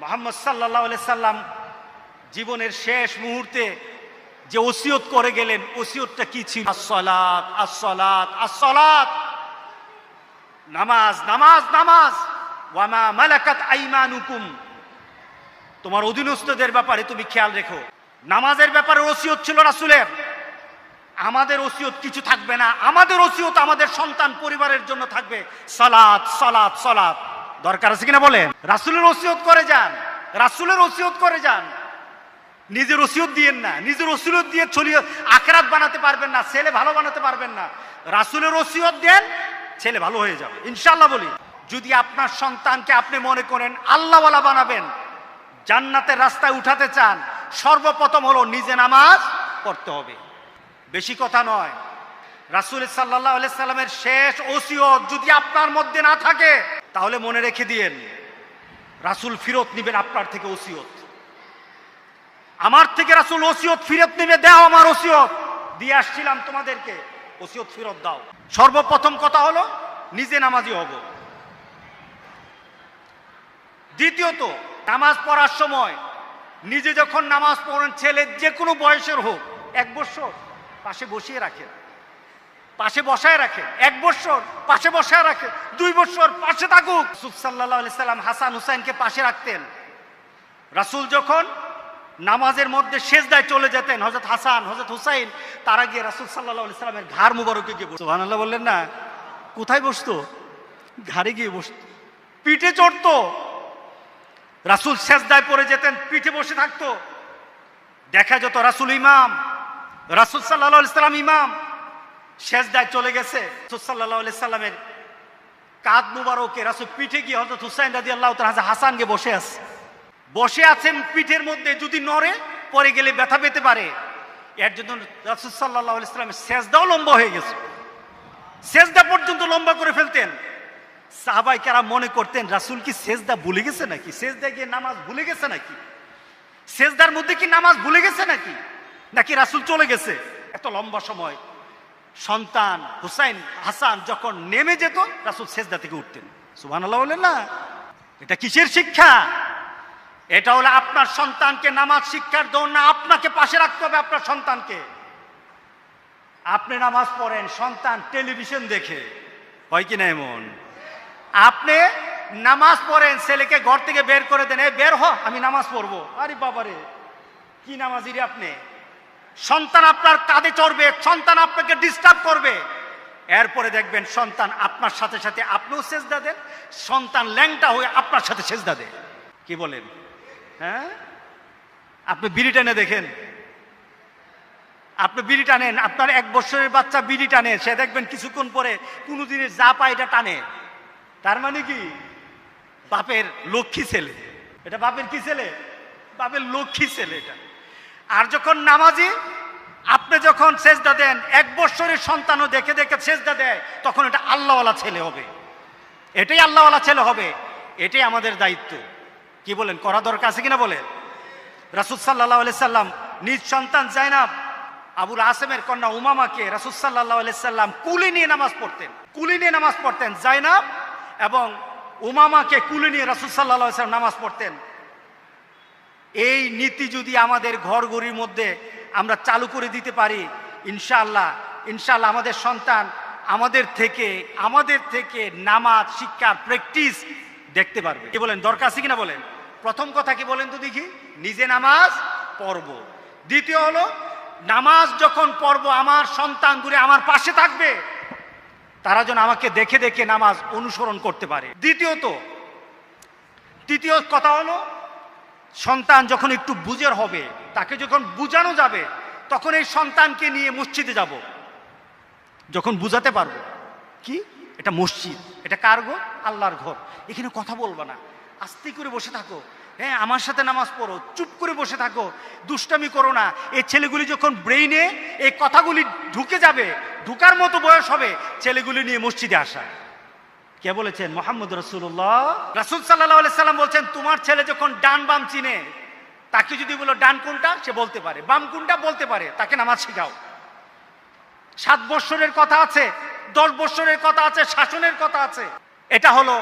মোহাম্মদ সাল্লাহ সাল্লাম জীবনের শেষ মুহূর্তে যে ওসিয়ত করে গেলেন, ওসিয়তটা কি ছিল? আসলাত আসলাত আসলাত নামাজ নামাজ নামাজ! ওয়ামা মালাকাত আইমানুকুম! তোমার অধীনস্থদের ব্যাপারে তুমি খেয়াল রেখো। নামাজের ব্যাপারে ওসিয়ত ছিল রাসূলের। আমাদের ওসিয়ত কিছু থাকবে না। আমাদের ওসিয়ত আমাদের সন্তান পরিবারের জন্য থাকবে। সালাত সালাত সালাত! দরকার আছে কিনা বলেন? রাসূলের ওসিয়ত করে যান। রাসূলের ওসিয়ত করে যান। নিজের ওসিয়ত দিয়েন না। নিজের ওসিয়ত দিয়ে ছড়িয়ে আখরাত বানাতে পারবেন না, ছেলে ভালো বানাতে পারবেন না। রাসূলের ওসিয়ত দেন, ছেলে ভালো হয়ে যাবে। ইনশাল্লাহ বলি, যদি আপনার সন্তানকে আপনি মনে করেন আল্লাহওয়ালা বানাবেন, জান্নাতের রাস্তায় উঠাতে চান, সর্বপ্রথম হলো নিজে নামাজ পড়তে হবে। বেশি কথা নয়। রাসূল সাল্লাহ আলাইহি সাল্লামের শেষ ওসিয়ত যদি আপনার মধ্যে না থাকে তাহলে মনে রেখে দিয়েন, রাসূল ফিরত নিবেন আপনার থেকে ওসিয়ত। আমার থেকে রাসূল ওসিয়ত ফিরত নিবে, দাও আমার ওসিয়ত। দিয়ে আসছিলাম তোমাদেরকে, ওসিয়ত ফিরত দাও। সর্বপ্রথম কথা হলো, নিজে নামাজি হব। দ্বিতীয়ত, নামাজ পড়ার সময় নিজে যখন নামাজ পড়েন, ছেলে যে কোনো বয়সের হোক, এক বছর পাশে বসিয়ে রাখেন। পাশে বসায় রাখে। এক বছর পাশে বসায় রাখে। দুই বছর পাশে থাকুক। সুসাল্লাহ সাল্লাম হাসান হুসাইনকে পাশে রাখতেন। রাসূল যখন নামাজের মধ্যে শেষদায় চলে যেতেন হজরত হাসান হজরত হুসাইন, তারা গিয়ে রাসূল সাল্লাহ সাল্লামের ঘাড় মুবারকে গিয়ে বসতো। সুবহানাল্লাহ বললেন, না, কোথায় বসতো? ঘাড়ে গিয়ে বসতো। পিঠে চড়তো। রাসূল শেষদায় পড়ে যেতেন, পিঠে বসে থাকতো। দেখা যেত রাসূল ইমাম, রাসূল সাল্লাহ আলি সাল্লাম ইমাম। শেষদায় চলে গেছে। সাল্লাহ সাল্লামের কাঁধ মুবারকে রাসূল পিঠে গিয়ে হজরত হুসাইন রাজি আল্লাহ হাসান গিয়ে বসে আছে। বসে আছেন পিঠের মধ্যে, যদি নড়ে, পরে গেলে ব্যথা পেতে পারে। এর জন্য রাসুল সাল্লাহ ইসলামের সেজদাও লম্বা হয়ে গেছে। সেজদা পর্যন্ত লম্বা করে ফেলতেন। সাহাবাই কারা মনে করতেন, রাসুল কি সেজদা ভুলে গেছে নাকি? সেজদা গিয়ে নামাজ ভুলে গেছে নাকি? সেজদার মধ্যে কি নামাজ ভুলে গেছে নাকি? নাকি রাসুল চলে গেছে? এত লম্বা সময় সন্তান হুসাইন হাসান যখন নেমে যেত, রাসুল সেজদা থেকে উঠতেন। সুবহান বললেন না? এটা কিসের শিক্ষা? এটা হলো আপনার সন্তানকে নামাজ শিক্ষার দৌড় না, আপনাকে পাশে রাখতে হবে আপনার সন্তানকে। আপনি নামাজ পড়েন, সন্তান টেলিভিশন দেখে। হয় কি না এমন? আপনি নামাজ পড়েন, ছেলেকে ঘর থেকে বের করে দেন এই বের হ, আমি নামাজ পড়ব। আরে বাবারে, কি নামাজি রে আপনি? সন্তান আপনার কাঁধে চড়বে, সন্তান আপনাকে ডিস্টার্ব করবে। এরপরে দেখবেন সন্তান আপনার সাথে সাথে আপনিও সেজদা দেন, সন্তান ল্যাংটা হয়ে আপনার সাথে সেজদা দেয়। কি বলেন? হ্যাঁ? আপনি বিড়ি টানে দেখেন। আপনি বিড়ি টানেন, আপনার এক বছরের বাচ্চা বিড়ি টানে, সে দেখবেন কিছুক্ষণ পরে কোনো দিনের যা পায় এটা টানে। তার মানে কি? বাপের লক্ষ্মী ছেলে। এটা বাপের কি ছেলে? বাপের লক্ষ্মী ছেলে এটা। আর যখন নামাজি, আপনি যখন সেজদা দেন, এক বছরের সন্তানও দেখে দেখে সেজদা দেয়, তখন এটা আল্লাহওয়ালা ছেলে হবে। এটাই আল্লাহওয়ালা ছেলে হবে। এটাই আমাদের দায়িত্ব। কি বলেন? করা দরকার আছে কিনা বলেন? রাসুল সাল্লাহ সাল্লাম নিজ সন্তান জাইনাব, আবুল আসেমের কন্যা উমামাকে রাসুল সাল্লাহ আলি সাল্লাম কুলি নিয়ে নামাজ পড়তেন। কুলি নিয়ে নামাজ পড়তেন জাইনাব এবং উমামাকে কুলি নিয়ে রাসুল সাল্লাহ সাল্লাম নামাজ পড়তেন। এই নীতি যদি আমাদের ঘরগুলির মধ্যে আমরা চালু করে দিতে পারি, ইনশাআল্লাহ ইনশাআল্লাহ আমাদের সন্তান আমাদের থেকে আমাদের থেকে নামাজ, শিক্ষার প্র্যাকটিস দেখতে পারবে। কি বলেন, দরকার আছে কিনা বলেন? প্রথম কথা কি বলেন তো দেখি, নিজে নামাজ পড়ব। দ্বিতীয় হলো, নামাজ যখন পড়ব, আমার সন্তানগুলি আমার পাশে থাকবে, তারা যেন আমাকে দেখে দেখে নামাজ অনুসরণ করতে পারে। দ্বিতীয়ত, তৃতীয় কথা হলো সন্তান যখন একটু বুঝের হবে, তাকে যখন বুঝানো যাবে, তখন এই সন্তানকে নিয়ে মসজিদে যাব। যখন বুঝাতে পারব। কি? এটা মসজিদ। এটা কার ঘর? আল্লাহর ঘর। এখানে কথা বলবা না। আস্তে করে বসে থাকো। হ্যাঁ আমার সাথে নামাজ পড়ো। চুপ করে বসে থাকো। দুষ্টামি করো না। এই ছেলেগুলি যখন ব্রেইনে এই কথাগুলি ঢুকে যাবে, ঢুকার মতো বয়স হবে, ছেলেগুলি নিয়ে মসজিদে আসা। কে বলেছেন? মোহাম্মদ রসুল্লাহ রাসুল সাল্লাহ সাল্লাম বলছেন, তোমার ছেলে যখন ডান বাম চিনে, তাকে যদি বলো ডান কোনটা, সে বলতে পারে। বাম কোনটা বলতে পারে, তাকে নামাজ শেখাও। সাত বৎসরের কথা আছে, দশ বৎসরের কথা আছে, শাসনের কথা আছে। এটা হলো,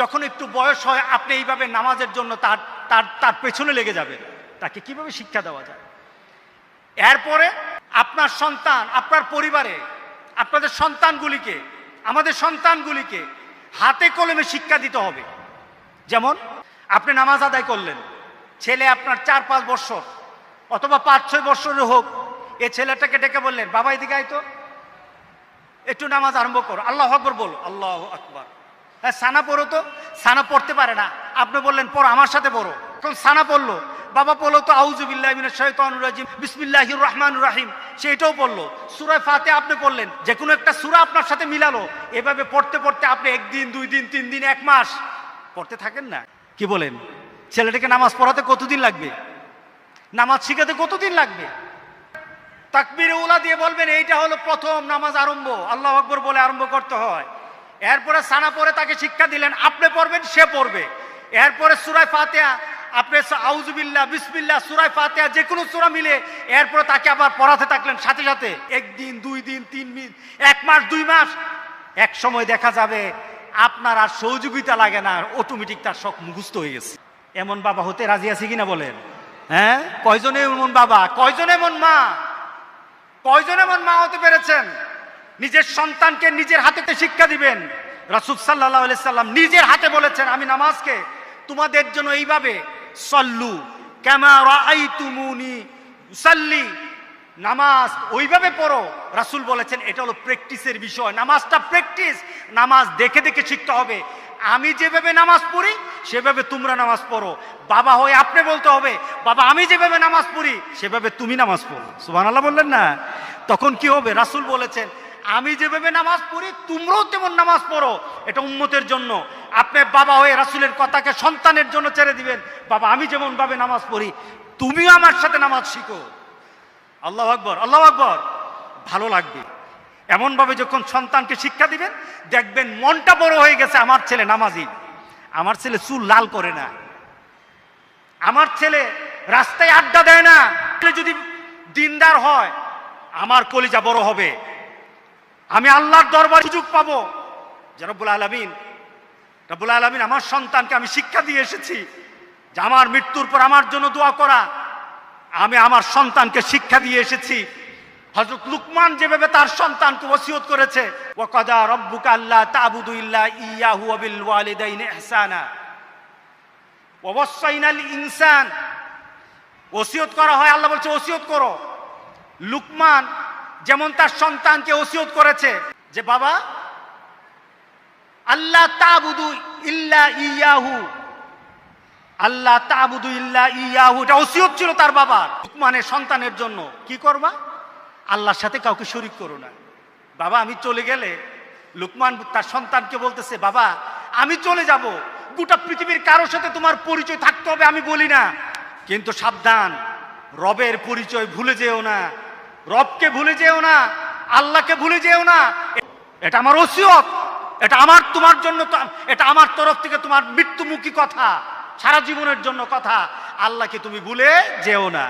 যখন একটু বয়স হয়, আপনি এইভাবে নামাজের জন্য তার তার তার পেছনে লেগে যাবেন। তাকে কীভাবে শিক্ষা দেওয়া যায়? এরপরে আপনার সন্তান, আপনার পরিবারে, আপনাদের সন্তানগুলিকে আমাদের সন্তানগুলিকে হাতে কলমে শিক্ষা দিতে হবে। যেমন, আপনি নামাজ আদায় করলেন, ছেলে আপনার চার পাঁচ বছর অথবা পাঁচ ছয় বছরের হোক, এ ছেলেটাকে ডেকে বললেন, বাবা, এদিকে আয় তো। একটু নামাজ আরম্ভ করো। আল্লাহ আকবর বলো, আল্লাহ আকবর। হ্যাঁ সানা পড়ো তো, সানা পড়তে পারে না। আপনি বললেন, পড়ো, আমার সাথে পড়ো। তখন সানা পড়ল বাবা পড়ল তো আউজুবিল্লাহ রাজিম, বিসমিল্লাহির রহমানির রহিম। সেটাও পড়ল সুরায় ফাতে আপনি পড়লেন, যে কোনো একটা সূরা আপনার সাথে মিলালো। এভাবে পড়তে পড়তে আপনি একদিন, দুই দিন, তিন দিন, এক মাস পড়তে থাকেন না। কি বলেন? ছেলেটাকে নামাজ পড়াতে কতদিন লাগবে? নামাজ শিখাতে কতদিন লাগবে? তাকবির উলা দিয়ে বলবেন, এইটা হলো প্রথম নামাজ আরম্ভ। আল্লাহ আকবর বলে আরম্ভ করতে হয়। এরপরে সানা পরে তাকে শিক্ষা দিলেন, আপনি পড়বেন, সে পড়বে। এরপরে সুরায় ফাতেহা আপনি আউজুবিল্লাহ বিসমিল্লাহ, সুরায় ফাতেহা যে কোনো সুরা মিলে এরপরে তাকে আবার পড়াতে থাকলেন সাথে সাথে। একদিন, দুই দিন, তিন দিন, এক মাস, দুই মাস। এক সময় দেখা যাবে আপনার আর সহযোগিতা লাগে না অটোমেটিক তার শখ মুখস্থ হয়ে গেছে। এমন বাবা হতে রাজি আছে কিনা বলেন? হ্যাঁ? কয়জনে এমন বাবা? কয়জন এমন মা? কয়জন এমন মা হতে পেরেছেন? নিজের সন্তানকে নিজের হাতে শিক্ষা দিবেন। রাসুল সাল্লাহ সাল্লাম নিজের হাতে বলেছেন, আমি নামাজকে তোমাদের জন্য এইভাবে সল্লু ক্যামারা আই তুমুনি সাল্লি। নামাজ ওইভাবে পড়ো। রাসুল বলেছেন, এটা হলো প্র্যাকটিসের বিষয়। নামাজটা প্র্যাকটিস, নামাজ দেখে দেখে শিখতে হবে। আমি যেভাবে নামাজ পড়ি, সেভাবে তোমরা নামাজ পড়ো। বাবা হয়ে আপনি বলতে হবে, বাবা, আমি যেভাবে নামাজ পড়ি, সেভাবে তুমি নামাজ পড়ো। সুবাহ বললেন না। তখন কি হবে? রাসুল বলেছেন, আমি যেভাবে নামাজ পড়ি, তোমরাও তেমন নামাজ পড়ো। এটা উম্মতের জন্য। আপনি বাবা হয়ে রাসুলের কথাকে সন্তানের জন্য ছেড়ে দিবেন। বাবা, আমি যেমন ভাবে নামাজ পড়ি, তুমিও আমার সাথে নামাজ শিখো। আল্লাহ আকবর আল্লাহ আকবর। ভালো লাগবে। এমনভাবে যখন সন্তানকে শিক্ষা দিবেন, দেখবেন মনটা বড় হয়ে গেছে, আমার ছেলে নামাজি। আমার ছেলে চুল লাল করে না। আমার ছেলে রাস্তায় আড্ডা দেয় না। যদি দিনদার হয়, আমার কলিজা বড় হবে। আমি আল্লাহর দরবার সুযোগ পাবো। যে রব্বুল আলমিন রব্বুল আলমিন আমার সন্তানকে আমি শিক্ষা দিয়ে এসেছি যে আমার মৃত্যুর পর আমার জন্য দোয়া করা। আমি আমার সন্তানকে শিক্ষা দিয়ে এসেছি। হজরত লুকমান যেভাবে তার সন্তানকে ওসিয়ত করেছে, ওয়াকাদা রব্বুকা আল্লাহ তাবুদু ইল্লা ইয়াহু বিল ওয়ালিদাইনি ওয়া ওয়াসাইনাল ইনসান। ওসিয়ত করা হয়, আল্লাহ বলছে, ওসিয়ত করো। লুকমান যেমন তার সন্তানকে ওসিয়ত করেছে, যে বাবা আল্লাহ তাবুদু ইল্লা ইয়াহু। আল্লাহ তাবুদু ইল্লা ইয়াহু। এটা ওসিয়ত ছিল তার বাবার লুকমানের সন্তানের জন্য। কি করবা? আল্লাহর সাথে কাউকে শরিক করো না। বাবা, আমি চলে গেলে লুকমান তার সন্তানকে বলতেছে, বাবা, আমি চলে যাব। গোটা পৃথিবীর কারোর সাথে তোমার পরিচয় থাকতে হবে আমি বলি না। কিন্তু সাবধান, রবের পরিচয় ভুলে যেও না। রবকে ভুলে যেও না, আল্লাহকে ভুলে যেও না। এটা আমার ওসিয়ত। এটা আমার, তোমার জন্য এটা আমার তরফ থেকে তোমার মৃত্যুমুখী কথা, সারা জীবনের জন্য কথা। আল্লাহকে তুমি ভুলে যেও না।